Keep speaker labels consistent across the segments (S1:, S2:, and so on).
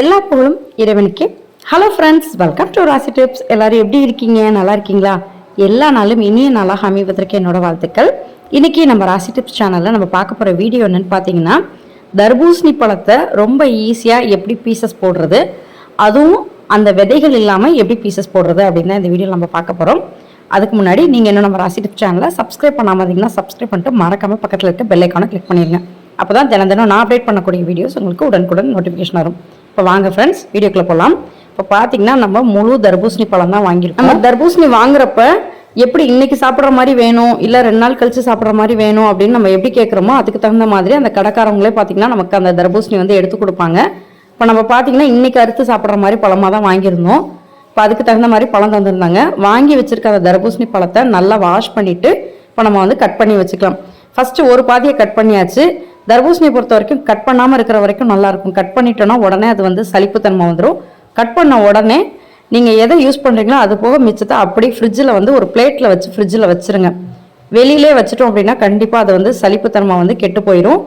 S1: எல்லா புகழும் இறைவனுக்கு hello friends welcome to Rasi tips எல்லாரும் எப்படி இருக்கீங்க நல்லா இருக்கீங்களா எல்லா நாளும் இனிய நாளாக அமைவதற்கு என்னோட வாழ்த்துக்கள் இன்னைக்கு நம்ம ராசி டிப்ஸ் சேனலில் நம்ம பார்க்க போகிற வீடியோ என்னன்னு பார்த்தீங்கன்னா தர்பூசணி பழத்தை ரொம்ப ஈஸியாக எப்படி பீசஸ் போடுறது அதுவும் அந்த விதைகள் இல்லாமல் எப்படி பீசஸ் போடுறது அப்படின்னு இந்த வீடியோ நம்ம பார்க்க போகிறோம் அதுக்கு முன்னாடி நீங்கள் இன்னும் நம்ம ராசி டிப்ஸ் சேனலை சப்ஸ்கிரைப் பண்ணாமல் இருந்தீங்கன்னா சப்ஸ்கிரைப் பண்ணிட்டு மறக்காமல் பக்கத்தில் இருக்க பெல்லைக்கான கிளிக் பண்ணிடுங்க அப்போ தான் தினம் தினம் நான் அப்டேட் பண்ணக்கூடிய வீடியோஸ் உங்களுக்கு உடனுக்குடன் நோட்டிஃபிகேஷன் வரும் இப்போ வாங்க ஃப்ரெண்ட்ஸ் வீடியோக்குள்ளே போகலாம் இப்போ பார்த்தீங்கன்னா நம்ம முழு தர்பூசணி பழம் தான் வாங்கியிருக்கோம் நம்ம தர்பூசணி வாங்குறப்ப எப்படி இன்னைக்கு சாப்பிட்ற மாதிரி வேணும் இல்லை ரெண்டு நாள் கழிச்சு சாப்பிட்ற மாதிரி வேணும் அப்படின்னு நம்ம எப்படி கேட்குறோமோ அதுக்கு தகுந்த மாதிரி அந்த கடைக்காரவங்களே பார்த்தீங்கன்னா நமக்கு அந்த தர்பூசணி வந்து எடுத்து கொடுப்பாங்க இப்போ நம்ம பார்த்தீங்கன்னா இன்னைக்கு அறுத்து சாப்பிட்ற மாதிரி பழமாக தான் வாங்கியிருந்தோம் இப்போ அதுக்கு தகுந்த மாதிரி பழம் தந்துருந்தாங்க வாங்கி வச்சிருக்க அந்த தர்பூசணி பழத்தை நல்லா வாஷ் பண்ணிவிட்டு இப்போ நம்ம வந்து கட் பண்ணி வச்சுக்கலாம் ஃபஸ்ட்டு ஒரு பாதியை கட் பண்ணியாச்சு தர்பூசணியை பொறுத்த வரைக்கும் கட் பண்ணாமல் இருக்கிற வரைக்கும் நல்லாயிருக்கும் கட் பண்ணிட்டோன்னா உடனே அது வந்து சளிப்புத்தன்மை வந்துடும் கட் பண்ண உடனே நீங்கள் எதை யூஸ் பண்ணுறீங்களோ அது போக மிச்சத்தை அப்படி ஃப்ரிட்ஜில் வந்து ஒரு பிளேட்டில் வச்சு ஃப்ரிட்ஜில் வச்சுருங்க வெளியிலே வச்சுட்டோம் அப்படின்னா கண்டிப்பாக அது வந்து சளிப்புத்தன்மை வந்து கெட்டு போயிடும்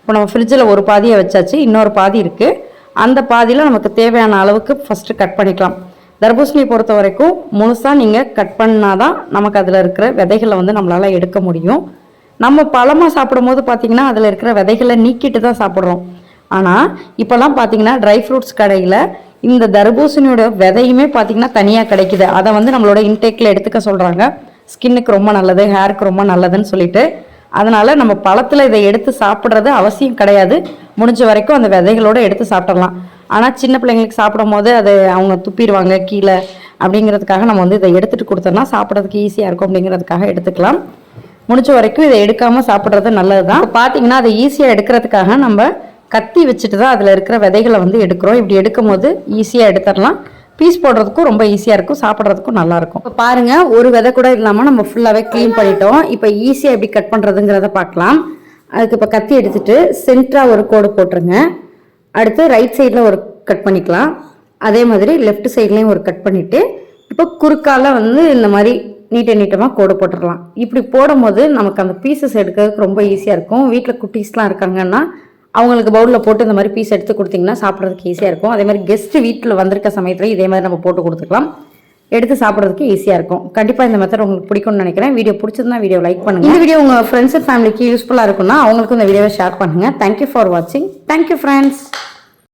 S1: இப்போ நம்ம ஃப்ரிட்ஜில் ஒரு பாதியை வச்சாச்சு இன்னொரு பாதி இருக்குது அந்த பாதியில் நமக்கு தேவையான அளவுக்கு ஃபஸ்ட்டு கட் பண்ணிக்கலாம் தர்பூசணி பொறுத்த வரைக்கும் முழுசாக நீங்கள் கட் பண்ணால் தான் நமக்கு அதில் இருக்கிற விதைகளை வந்து நம்மளால் எடுக்க முடியும் நம்ம பழமாக சாப்பிடும் போது பார்த்திங்கன்னா அதில் இருக்கிற விதைகளை நீக்கிட்டு தான் சாப்பிட்றோம் ஆனால் இப்போல்லாம் பார்த்தீங்கன்னா ட்ரை ஃப்ரூட்ஸ் கடையில் இந்த தர்பூசணியோட விதையுமே பார்த்திங்கன்னா தனியாக கிடைக்குது அதை வந்து நம்மளோட இன்டேக்கில் எடுத்துக்க சொல்கிறாங்க ஸ்கின்னுக்கு ரொம்ப நல்லது ஹேருக்கு ரொம்ப நல்லதுன்னு சொல்லிட்டு அதனால் நம்ம பழத்தில் இதை எடுத்து சாப்பிட்றது அவசியம் கிடையாது முடிஞ்ச வரைக்கும் அந்த விதைகளோடு எடுத்து சாப்பிடலாம் ஆனால் சின்ன பிள்ளைங்களுக்கு சாப்பிடும் போது அது அவங்க துப்பிடுவாங்க கீழே அப்படிங்கிறதுக்காக நம்ம வந்து இதை எடுத்துகிட்டு கொடுத்தோம்னா சாப்பிட்றதுக்கு ஈஸியாக இருக்கும் அப்படிங்கிறதுக்காக எடுத்துக்கலாம் முடிச்ச வரைக்கும் இதை எடுக்காமல் சாப்பிட்றது நல்லது தான் பார்த்தீங்கன்னா அதை ஈஸியாக எடுக்கிறதுக்காக நம்ம கத்தி வச்சுட்டு தான் அதில் இருக்கிற விதைகளை வந்து எடுக்கிறோம் இப்படி எடுக்கும் போது ஈஸியாக எடுத்துடலாம் பீஸ் போடுறதுக்கும் ரொம்ப ஈஸியாக இருக்கும் சாப்பிட்றதுக்கும் நல்லாயிருக்கும் இப்போ பாருங்கள் ஒரு விதை கூட இல்லாமல் நம்ம ஃபுல்லாகவே க்ளீன் பண்ணிட்டோம் இப்போ ஈஸியாக எப்படி கட் பண்ணுறதுங்கிறத பார்க்கலாம் அதுக்கு இப்போ கத்தி எடுத்துட்டு சென்டராக ஒரு கோடு போட்டுருங்க அடுத்து ரைட் சைடில் ஒரு கட் பண்ணிக்கலாம் அதே மாதிரி லெஃப்ட் சைட்லேயும் ஒரு கட் பண்ணிவிட்டு இப்போ குறுக்கால வந்து இந்த மாதிரி நீட்ட நீட்டமாக கோடு போட்டுடலாம் இப்படி போடும்போது நமக்கு அந்த பீசஸ் எடுக்கிறதுக்கு ரொம்ப ஈஸியாக இருக்கும் வீட்டில் குட்டீஸ்லாம் இருக்காங்கன்னா அவங்களுக்கு பவுலில் போட்டு இந்த மாதிரி பீஸ் எடுத்து கொடுத்தீங்கன்னா சாப்பிட்றதுக்கு ஈஸியாக இருக்கும் அதே மாதிரி கெஸ்ட்டு வீட்டில் வந்திருக்க சமயத்தில் இதே மாதிரி நம்ம போட்டு கொடுத்துக்கலாம் எடுத்து சாப்பிட்றதுக்கு ஈஸியாக இருக்கும் கண்டிப்பாக இந்த மெத்தட் உங்களுக்கு பிடிக்கும்னு நினைக்கிறேன் வீடியோ பிடிச்சதுன்னா வீடியோ லைக் பண்ணுங்கள் இந்த வீடியோ உங்கள் ஃப்ரெண்ட்ஸ் ஃபேமிலிக்கு யூஸ்ஃபுல்லாக இருக்குன்னா அவங்களுக்கும் இந்த வீடியோவை ஷேர் பண்ணுங்கள் தேங்க்யூ ஃபார் வாட்சிங் தேங்க்யூ ஃப்ரெண்ட்ஸ்